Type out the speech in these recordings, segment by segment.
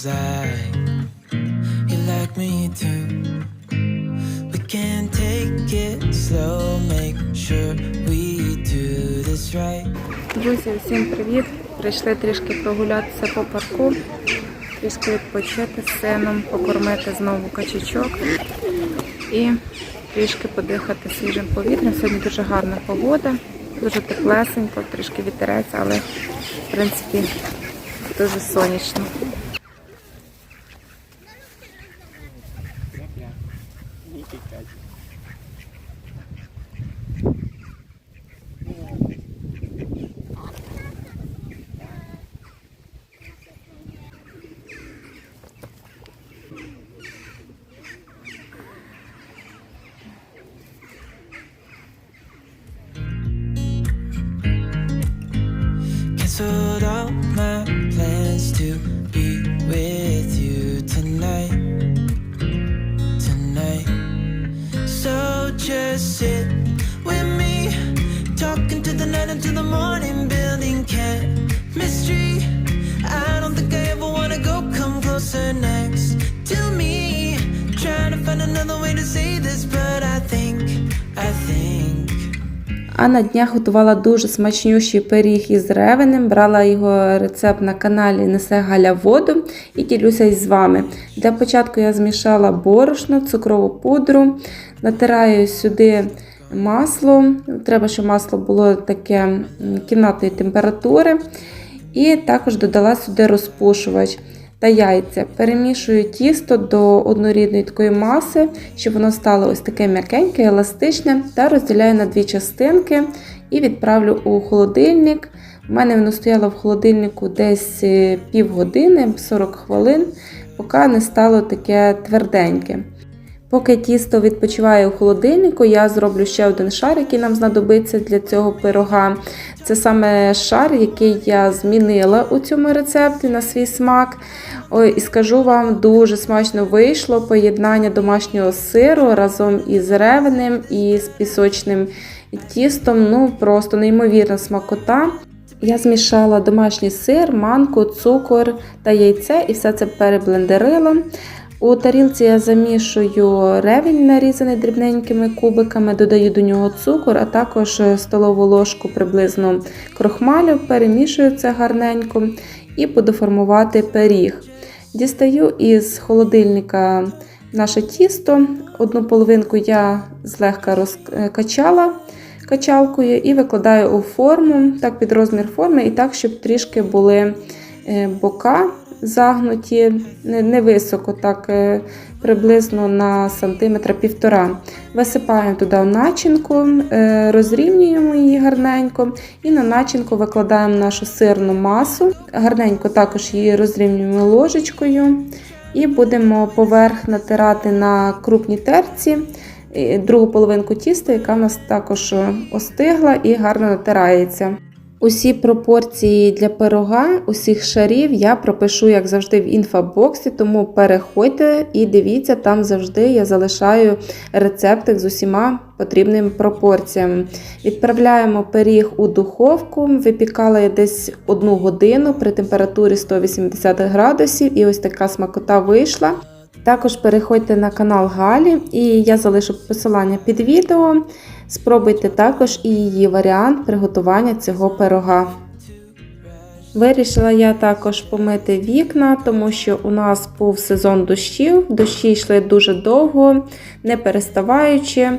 seems like you like me too. We can take it slow, make sure we do this right. Друзі, всім привіт! Прийшли трішки прогулятися по парку, трішки відпочити з сином, покормити знову качечок і трішки подихати свіжим повітрям. Сьогодні дуже гарна погода, дуже теплесенько, трішки вітерець, але в принципі дуже сонячно. А на днях готувала дуже смачнющий пиріг із ревенем. Брала його рецепт на каналі Несе Галя воду і ділюся із вами. Для початку я змішала борошно, цукрову пудру, натираю сюди масло. Треба, щоб масло було таке кімнатної температури. І також додала сюди розпушувач та яйця. Перемішую тісто до однорідної такої маси, щоб воно стало ось таке м'якеньке, еластичне, та розділяю на дві частинки і відправлю у холодильник. У мене воно стояло в холодильнику десь е, півгодини, 40 хвилин, поки не стало таке тверденьке. Поки тісто відпочиває у холодильнику, я зроблю ще один шар, який нам знадобиться для цього пирога. Це саме шар, який я змінила у цьому рецепті на свій смак. Ой, і скажу вам, дуже смачно вийшло поєднання домашнього сиру разом із ревенем і з пісочним тістом. Ну, просто неймовірна смакота. Я змішала домашній сир, манку, цукор та яйце і все це переблендерила. У тарілці я замішую ревень, нарізаний дрібненькими кубиками, додаю до нього цукор, а також столову ложку приблизно крохмалю, перемішую це гарненько і буду формувати пиріг. Дістаю із холодильника наше тісто. Одну половинку я злегка розкачала качалкою і викладаю у форму, так під розмір форми, і так, щоб трішки були е, бока загнуті, не, не високо, так е, приблизно на сантиметра півтора. Висипаємо туди начинку, е, розрівнюємо її гарненько і на начинку викладаємо нашу сирну масу. Гарненько також її розрівнюємо ложечкою і будемо поверх натирати на крупній терці. І Другу половинку тіста, яка в нас також остигла і гарно натирається. Усі пропорції для пирога, усіх шарів я пропишу, як завжди, в інфобоксі, тому переходьте і дивіться, там завжди я залишаю рецептик з усіма потрібними пропорціями. Відправляємо пиріг у духовку, випікала я десь одну годину при температурі 180 градусів, і ось така смакота вийшла. Також переходьте на канал Галі, і я залишу посилання під відео. Спробуйте також і її варіант приготування цього пирога. Вирішила я також помити вікна, тому що у нас був сезон дощів. Дощі йшли дуже довго, не переставаючи,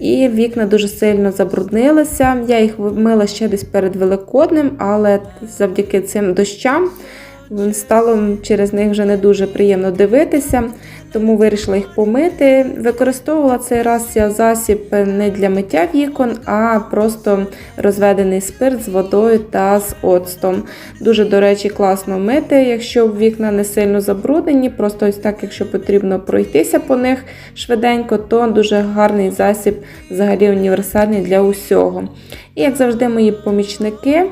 і вікна дуже сильно забруднилися. Я їх мила ще десь перед Великоднем, але завдяки цим дощам стало через них вже не дуже приємно дивитися, тому вирішила їх помити. Використовувала цей раз я засіб не для миття вікон, а просто розведений спирт з водою та з оцтом. Дуже, до речі, класно мити, якщо вікна не сильно забруднені, просто ось так, якщо потрібно пройтися по них швиденько, то дуже гарний засіб, взагалі універсальний для усього. І як завжди, мої помічники.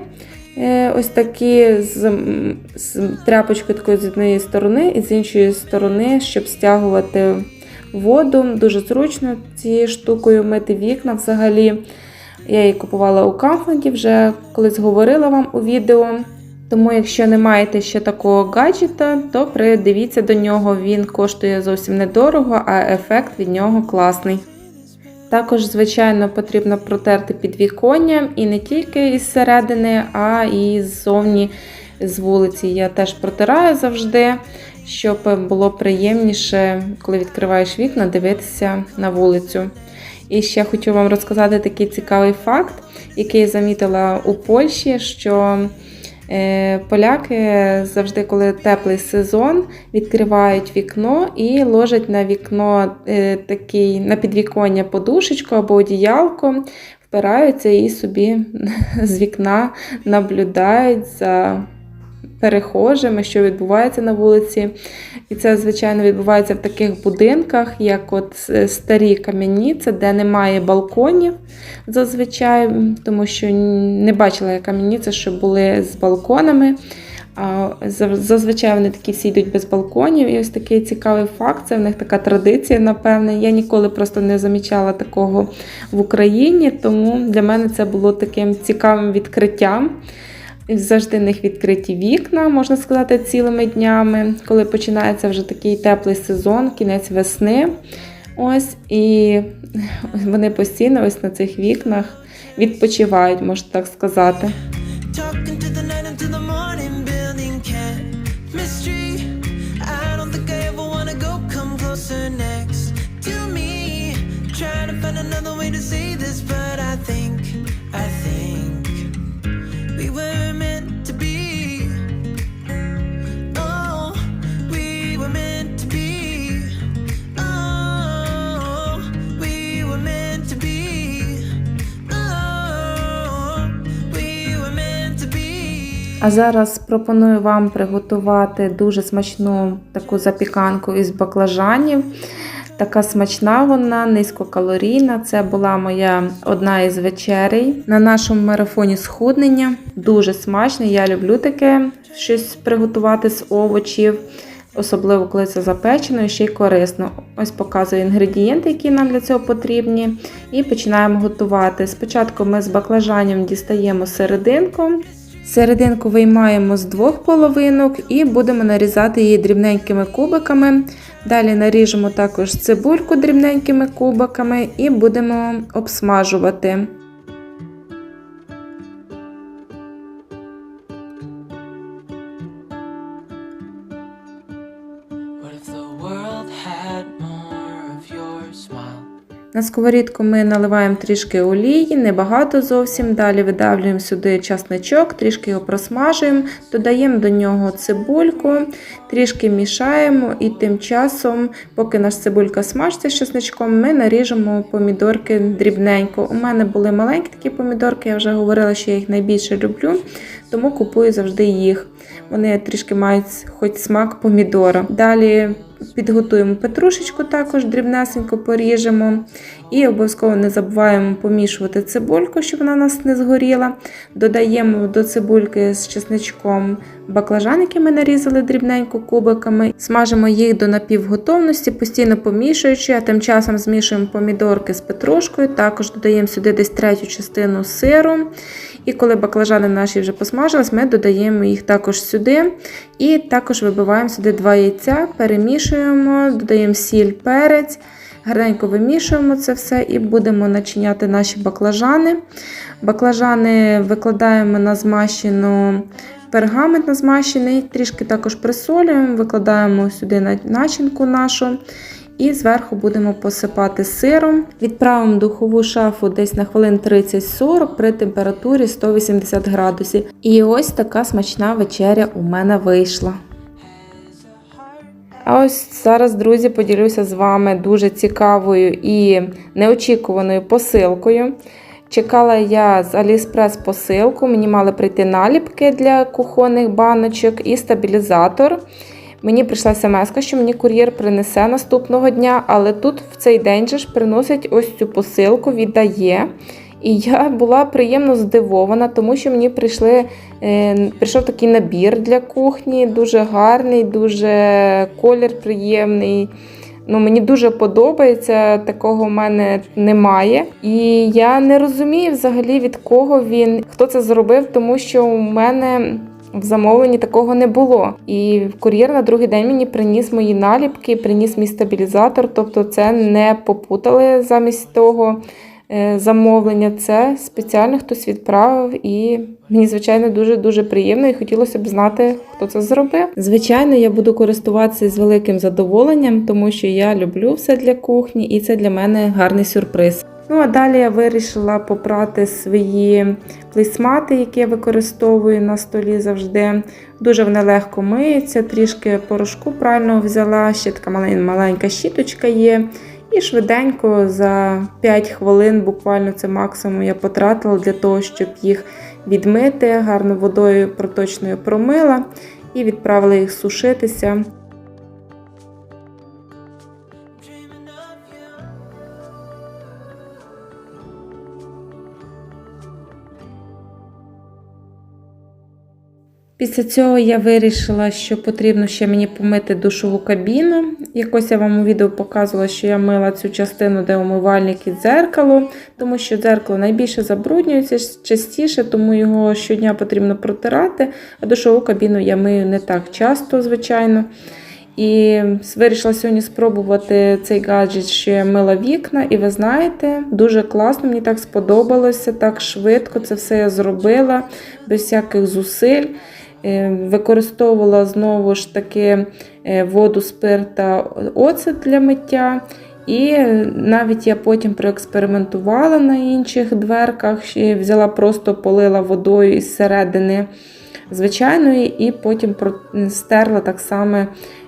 Е, Ось такі з, з тряпочкою такою з однієї сторони і з іншої сторони, щоб стягувати воду. Дуже зручно цією штукою мити вікна взагалі. Я її купувала у Камфленті, вже колись говорила вам у відео. Тому, якщо не маєте ще такого гаджета, то придивіться до нього. Він коштує зовсім недорого, а ефект від нього класний. Також, звичайно, потрібно протерти підвіконня і не тільки із середини, а і ззовні з вулиці. Я теж протираю завжди, щоб було приємніше, коли відкриваєш вікна, дивитися на вулицю. І ще хочу вам розказати такий цікавий факт, який я замітила у Польщі, що поляки завжди, коли теплий сезон, відкривають вікно і ложать на вікно е, такий на підвіконня подушечку або одіялко, впираються і собі з вікна наблюдають за перехожими, що відбувається на вулиці. І це, звичайно, відбувається в таких будинках, як от е, старі кам'яніці, де немає балконів зазвичай, тому що не бачила я кам'яніці, що були з балконами. А Зазвичай вони такі всі йдуть без балконів. І ось такий цікавий факт. Це в них така традиція, напевне. Я ніколи просто не замічала такого в Україні, тому для мене це було таким цікавим відкриттям. Завжди в них відкриті вікна, можна сказати, цілими днями, коли починається вже такий теплий сезон, кінець весни. Ось, і вони постійно ось на цих вікнах відпочивають, можна так сказати. А зараз пропоную вам приготувати дуже смачну таку запіканку із баклажанів. Така смачна вона, низькокалорійна. Це була моя одна із вечерей на нашому марафоні схуднення. Дуже смачно. Я люблю таке щось приготувати з овочів, особливо коли це запечено і ще й корисно. Ось показую інгредієнти, які нам для цього потрібні. І починаємо готувати. Спочатку ми з баклажанням дістаємо серединку. Серединку виймаємо з двох половинок і будемо нарізати її дрібненькими кубиками. Далі наріжемо також цибульку дрібненькими кубиками і будемо обсмажувати. На сковорідку ми наливаємо трішки олії, небагато зовсім. Далі видавлюємо сюди часничок, трішки його просмажуємо, додаємо до нього цибульку, трішки мішаємо і тим часом, поки наша цибулька смажиться з часничком, ми наріжемо помідорки дрібненько. У мене були маленькі такі помідорки, я вже говорила, що я їх найбільше люблю, тому купую завжди їх. Вони трішки мають хоч смак помідора. Далі підготуємо петрушечку, також дрібнесенько поріжемо. І обов'язково не забуваємо помішувати цибульку, щоб вона у нас не згоріла. Додаємо до цибульки з чесничком баклажан, які ми нарізали дрібненько кубиками. Смажимо їх до напівготовності, постійно помішуючи, а тим часом змішуємо помідорки з петрушкою. Також додаємо сюди десь третю частину сиру. І коли баклажани наші вже посмажились, ми додаємо їх також сюди. І також вибиваємо сюди два яйця, перемішуємо, додаємо сіль, перець. Гарненько вимішуємо це все і будемо начиняти наші баклажани. Баклажани викладаємо на змащену пергамент на змащений, трішки також присолюємо, викладаємо сюди начинку нашу. І зверху будемо посипати сиром. Відправимо в духову шафу десь на хвилин 30-40 при температурі 180 градусів. І ось така смачна вечеря у мене вийшла. А ось зараз, друзі, поділюся з вами дуже цікавою і неочікуваною посилкою. Чекала я з Aliexpress посилку, мені мали прийти наліпки для кухонних баночок і стабілізатор. Мені прийшла смс, що мені кур'єр принесе наступного дня, але тут в цей день же ж приносить ось цю посилку, віддає. І я була приємно здивована, тому що мені прийшли, е, прийшов такий набір для кухні, дуже гарний, дуже колір приємний. Ну, мені дуже подобається, такого в мене немає. І я не розумію взагалі від кого він, хто це зробив, тому що у мене в замовленні такого не було. І кур'єр на другий день мені приніс мої наліпки, приніс мій стабілізатор, тобто це не попутали замість того е, замовлення. Це спеціально хтось відправив, і мені, звичайно, дуже дуже приємно і хотілося б знати, хто це зробив. Звичайно, я буду користуватися з великим задоволенням, тому що я люблю все для кухні, і це для мене гарний сюрприз. Ну а далі я вирішила попрати свої плейсмати, які я використовую на столі завжди. Дуже вони легко миються, трішки порошку правильно взяла, ще така маленька щіточка є. І швиденько за 5 хвилин, буквально це максимум, я потратила для того, щоб їх відмити, гарно водою проточною промила і відправила їх сушитися. Після цього я вирішила, що потрібно ще мені помити душову кабіну. Якось я вам у відео показувала, що я мила цю частину, де умивальник і дзеркало, тому що дзеркало найбільше забруднюється частіше, тому його щодня потрібно протирати. А душову кабіну я мию не так часто, звичайно. І вирішила сьогодні спробувати цей гаджет, що я мила вікна, і ви знаєте, дуже класно, мені так сподобалося, так швидко це все я зробила, без всяких зусиль. Е, Використовувала знову ж таки е, воду, спирт та оцет для миття. І навіть я потім проекспериментувала на інших дверках, взяла просто полила водою із середини звичайної, і потім стерла так само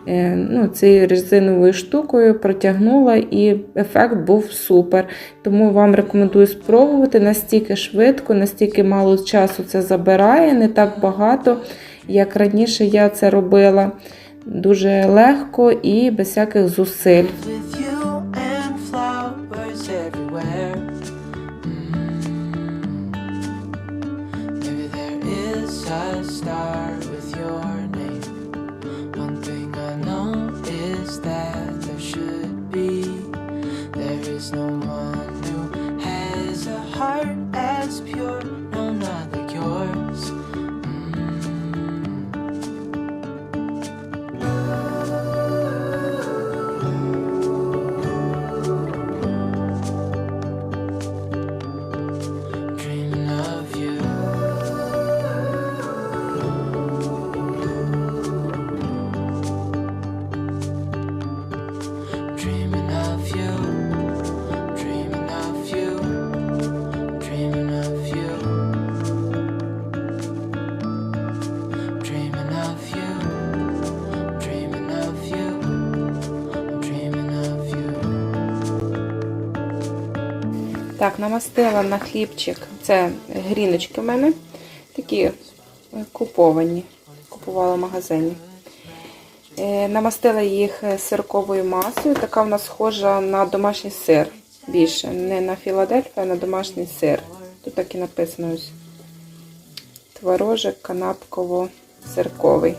е, ну, цією резиновою штукою, протягнула, і ефект був супер. Тому вам рекомендую спробувати настільки швидко, настільки мало часу це забирає, не так багато, як раніше я це робила. Дуже легко і без всяких зусиль. Так, намастила на хлібчик. Це гріночки в мене. Такі е, куповані. Купувала в магазині. Е, Намастила їх е, сирковою масою. Така в нас схожа на домашній сир. Більше. Не на Філадельфію, а на домашній сир. Тут так і написано ось. Творожик канапково-сирковий.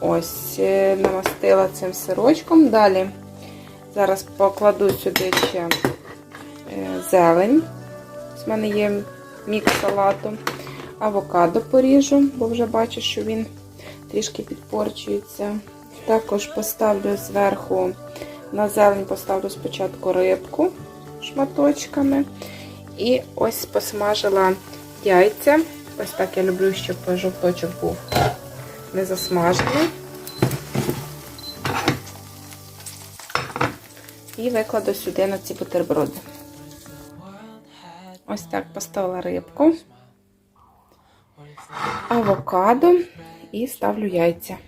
Ось, намастила цим сирочком. Далі зараз покладу сюди ще зелень. Ось в мене є мікс салату. Авокадо поріжу, бо вже бачу, що він трішки підпорчується. Також поставлю зверху на зелень поставлю спочатку рибку шматочками. І ось посмажила яйця. Ось так я люблю, щоб жовточок був не засмажений. І викладу сюди на ці бутерброди. Ось так поставила рибку, авокадо і ставлю яйця.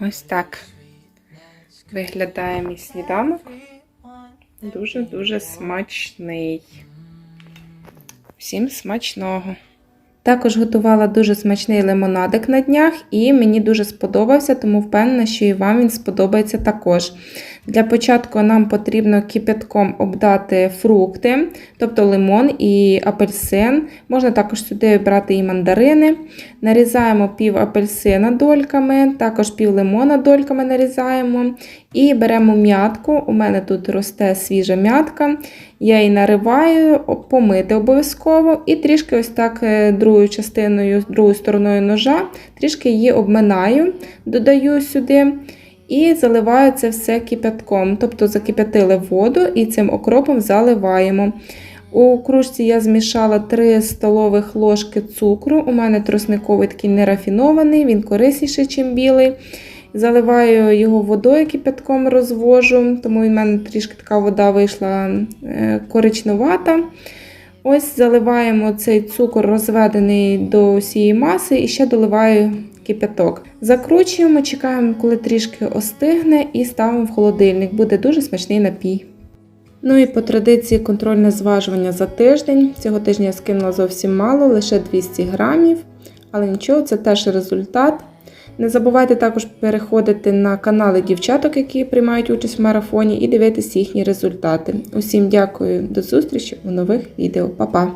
Ось так виглядає мій сніданок. Дуже-дуже смачний. Всім смачного! Також готувала дуже смачний лимонадик на днях, і мені дуже сподобався, тому впевнена, що і вам він сподобається також. Для початку нам потрібно кипятком обдати фрукти, тобто лимон і апельсин. Можна також сюди брати і мандарини. Нарізаємо пів апельсина дольками, також пів лимона дольками нарізаємо. І беремо м'ятку. У мене тут росте свіжа м'ятка. Я її нариваю, помити обов'язково, і трішки ось так е, другою частиною, другою стороною ножа, трішки її обминаю, додаю сюди. І заливаю це все кипятком, тобто закип'ятили воду і цим окропом заливаємо. У кружці я змішала 3 столових ложки цукру. У мене тросниковий такий нерафінований, він корисніший, ніж білий. Заливаю його водою кипятком розвожу, тому в мене трішки така вода вийшла е, коричневата. Ось заливаємо цей цукор розведений до усієї маси і ще доливаю кипяток. Закручуємо, чекаємо, коли трішки остигне, і ставимо в холодильник. Буде дуже смачний напій. Ну і по традиції контрольне зважування за тиждень. Цього тижня я скинула зовсім мало, лише 200 грамів. Але нічого, це теж результат. Не забувайте також переходити на канали дівчаток, які приймають участь в марафоні, і дивитися їхні результати. Усім дякую, до зустрічі у нових відео. Па-па!